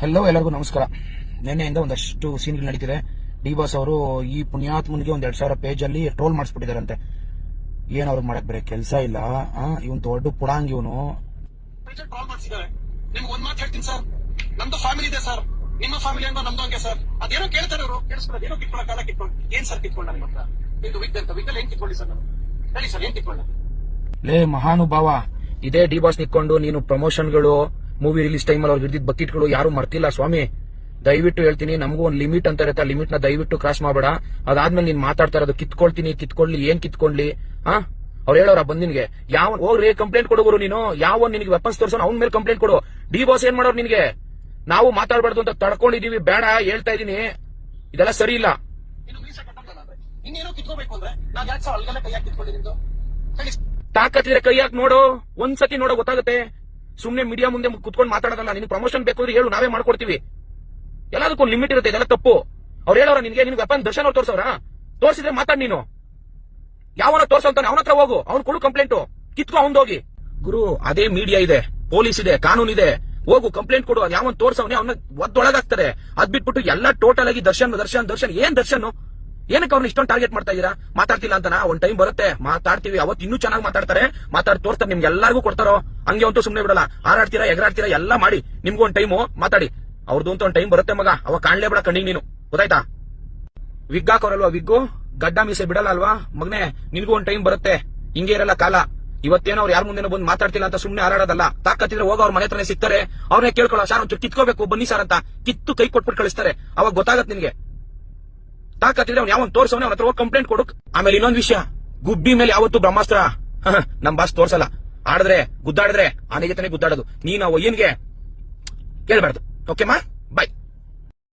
Hello ಎಲ್ಲರಿಗೂ ನಮಸ್ಕಾರ. ನಿನ್ನೆಯಿಂದ ಒಂದಷ್ಟು ಸೀನ್ಗಳು ನಡೀತಿದೆ. ಡಿ ಬಾಸ್ ಅವರು ಈ ಪುಣ್ಯಾತ್ಮನಿಗೆ ಒಂದ್ ಎರಡ್ ಸಾವಿರ ಪೇಜ್ ಅಲ್ಲಿ ಟ್ರೋಲ್ ಮಾಡಿಸ್ಬಿಟ್ಟಿದಾರಂತೆ. ಏನ್ ಅವ್ರಿಗೆ ಮಾಡಕ್ ಬೇರೆ ಕೆಲಸ ಇಲ್ಲ ಇವನ್ ದೊಡ್ಡ ಪುಡಾಂಗ್ ಇವನು. ಕಾಲ್ ಮಾಡ್ಸಿದ್ದಾರೆ. ನಿಮ್ಗೆ ಒಂದ್ ಮಾತು ಹೇಳ್ತೀನಿ ಸರ್. ನಮ್ದು ಫ್ಯಾಮಿಲಿ ಇದೆ ಸರ್. ನಿಮ್ಮ ಫ್ಯಾಮಿಲಿ ಅಂತ ನಮ್ದು ಹಂಗೆ ಸರ್. ಅದೇನೋ ಕೇಳ್ತಾರೆ ಅವರು. ಕೇಳಿಸ್ಕೊಳ್ಳೋದು ಏನೋ ಕಿತ್ಕೊಳ್ಳೋಕ್ಕಾಗ ಕಿತ್ಕೊಂಡು ಏನ್ ಸರ್ ಕಿತ್ಕೊಂಡ ನಿಮ್ಮ ಹತ್ರ ನಿಮ್ದು ವಿಗ್ ಅಂತ ವಿಗ್ ಏನ್ ಕಿತ್ಕೊಳ್ಳಿ ಸರ್ ನಾನು ಹೇಳಿ ಸರ್ ಏನ್ ಕಿತ್ಕೊಂಡ ಲೇ ಮಹಾನುಭಾವ ಇದೇ ಡಿ ಬಾಸ್ ನಿಕ್ಕೊಂಡು ನೀನು ಪ್ರಮೋಷನ್ಗಳು ಮೂವಿ ರಿಲೀಸ್ ಟೈಮಲ್ಲಿ ಅವ್ರು ಇದ್ದಿದ್ದ ಬಕೆಟ್ಗಳು ಯಾರು ಮರ್ತಿಲ್ಲ. ಸ್ವಾಮಿ ದಯವಿಟ್ಟು ಹೇಳ್ತೀನಿ ನಮಗೂ ಒಂದು ಲಿಮಿಟ್ ಅಂತ ಇರುತ್ತೆ. ಲಿಮಿಟ್ನ ದಯವಿಟ್ಟು ಕ್ರಾಸ್ ಮಾಡಬೇಡ. ಅದಾದ್ಮೇಲೆ ನೀನ್ ಮಾತಾಡ್ತಾರ ಇರೋದು ಕಿತ್ಕೊಳ್ತೀನಿ ಕಿತ್ಕೊಳ್ಳಿ ಏನ್ ಕಿತ್ಕೊಳ್ಳಿ ಹಾ ಅವ್ರು ಹೇಳೋರ ಬಂದಿನ್ಗೆ. ಯಾವ ಹೋಗ್ರಿ ಕಂಪ್ಲೇಂಟ್ ಕೊಡೋರು ನೀನು. ಯಾವ ನಿನಗೆ ವೆಪನ್ಸ್ ತೋರಿಸೋ ಅವ್ನ ಮೇಲೆ ಕಂಪ್ಲೇಂಟ್ ಕೊಡು. ಡಿ ಬಾಸ್ ಏನ್ ಮಾಡೋರು ನಿನಗೆ? ನಾವು ಮಾತಾಡಬಾರ್ದು ಅಂತ ತಡ್ಕೊಂಡಿದೀವಿ. ಬೇಡ ಹೇಳ್ತಾ ಇದೀನಿ. ಇದೆಲ್ಲ ಸರಿ ಇಲ್ಲ. ತಾಕತ್ತಿದ್ರೆ ಕೈ ಹಾಕಿ ನೋಡು. ಒಂದ್ಸತಿ ನೋಡೋ ಗೊತ್ತಾಗುತ್ತೆ. ಸುಮ್ನೆ ಮೀಡಿಯಾ ಮುಂದೆ ಕುತ್ಕೊಂಡು ಮಾತಾಡೋದಲ್ಲ ನಿನ್ ಪ್ರಮೋಷನ್ ಬೇಕು ಅಂದ್ರೆ ಹೇಳು, ನಾವೇ ಮಾಡ್ಕೊಡ್ತೀವಿ. ಎಲ್ಲದಕ್ಕೂ ಲಿಮಿಟ್ ಇರುತ್ತೆ, ಇದೆಲ್ಲ ತಪ್ಪು. ಅವ್ರು ಹೇಳೋರ, ನಿನ್ಗೆ ನಿನ್ ವ್ಯಾಪಾರ ದರ್ಶನ್ ಅವ್ರು ತೋರ್ಸವ್ರ ತೋರಿಸಿದ್ರೆ ಮಾತಾಡ್ ನೀನು. ಯಾವನ ತೋರ್ಸಲ್ತಾನೆ ಅವನ ಹತ್ರ ಹೋಗು, ಅವ್ನು ಕೊಡು ಕಂಪ್ಲೇಂಟ್ ಕಿತ್ಕೊ ಅವ್ನ್ ಹೋಗಿ. ಗುರು, ಅದೇ ಮೀಡಿಯಾ ಇದೆ ಪೊಲೀಸ್ ಇದೆ, ಕಾನೂನು ಇದೆ. ಹೋಗು ಕಂಪ್ಲೇಂಟ್ ಕೊಡು, ಅದ್ ಯಾವನ್ ತೋರ್ಸವನೇ, ಅವನ ಒದ್ದೊಳಗಾಗ್ತಾರೆ ಅದ್ ಬಿಟ್ಬಿಟ್ಟು ಎಲ್ಲ ಟೋಟಲ್ ಆಗಿ ದರ್ಶನ್ ದರ್ಶನ್ ದರ್ಶನ್, ಏನ್ ದರ್ಶನ್ ಏನಕ್ಕೆ ಅವ್ರನ್ನ ಇಷ್ಟೊಂದು ಟಾರ್ಗೆಟ್ ಮಾಡ್ತಾ ಇದೀರಾ? ಮಾತಾಡ್ತಿಲ್ಲ ಅಂತನಾ? ಒಂದ್ ಟೈಮ್ ಬರುತ್ತೆ, ಮಾತಾಡ್ತೀವಿ ಅವತ್ತು ಇನ್ನೂ ಚೆನ್ನಾಗಿ ಮಾತಾಡ್ತಾರೆ. ಮಾತಾಡಿ ತೋರ್ತಾರೆ ನಿಮ್ಗೆ ಎಲ್ಲರಿಗೂ ಕೊಡ್ತಾರೋ? ಹಂಗೆ ಅಂತೂ ಸುಮ್ನೆ ಬಿಡಲ್ಲ. ಹಾರಾಡ್ತೀರಾ, ಎಗರಾಡ್ತೀರಾ, ಎಲ್ಲ ಮಾಡಿ. ನಿಮ್ಗೂ ಒಂದ್ ಟೈಮು ಮಾತಾಡಿ. ಅವ್ರದ್ದು ಅಂತ ಒಂದ್ ಟೈಮ್ ಬರುತ್ತೆ ಮಗ. ಅವ ಕಾಣ್ಲೇ ಬಿಡ ಕಣ್ಣಿಗೆ ನೀನು. ಗೊತ್ತಾಯ್ತಾ? ವಿಗ್ ಹಾಕೋರಲ್ವಾ ವಿಗ್ಗು? ಗಡ್ಡ ಮೀಸೆ ಬಿಡಲ್ಲ ಅಲ್ವಾ? ಮಗನೇ, ನಿನ್ಗೂ ಒಂದ್ ಟೈಮ್ ಬರುತ್ತೆ. ಹಿಂಗೆ ಇರಲ್ಲ ಕಾಲ. ಇವತ್ತೇನೋ ಅವ್ರು ಯಾರ ಮುಂದೆ ಬಂದು ಮಾತಾಡ್ತಿಲ್ಲ ಅಂತ ಸುಮ್ನೆ ಹಾರಾಡೋದಲ್ಲ. ತಾಕತ್ತಿದ್ರೆ ಹೋಗ ಅವ್ರ ಮನೆ ಹತ್ರನೇ ಸಿಗ್ತಾರೆ. ಅವ್ರನ್ನೇ ಕೇಳ್ಕೊಳ್ಳೋ ಸಾರ್ ಒಂಚೂರು ಕಿತ್ಕೋಬೇಕು, ಬನ್ನಿ ಸರ್ ಅಂತ. ಕಿತ್ತು ಕೈ ಕೊಟ್ಬಿಟ್ಟು ಕಳಿಸ್ತಾರೆ. ಅವಾಗ ಗೊತ್ತಾಗತ್ತೆ ನಿನ್ಗೆ. ತಾಕತ್ತಿದ್ರೆ ಅವ್ನು ಯಾವನ್ ತೋರ್ಸವನೆ ಅವ್ರ ಹತ್ರ ಹೋಗಿ ಕಂಪ್ಲೇಂಟ್ ಕೊಡು. ಆಮೇಲೆ ಇನ್ನೊಂದ್ ವಿಷಯ. ಗುಬ್ಬಿ ಮೇಲೆ ಯಾವತ್ತು ಬ್ರಹ್ಮಾಸ್ತ್ರ. ನಮ್ ಬಾಸ್ ತೋರ್ಸಲ್ಲ. ಆಡಿದ್ರೆ ಗುದ್ದಾಡಿದ್ರೆ ಆನೆಗೆ ತಾನೇ ಗುದ್ದಾಡೋದು. ನೀನು ಅವ ಏನ್ಗೆ ಕೇಳ್ಬಾರ್ದು. ಓಕೆಮಾ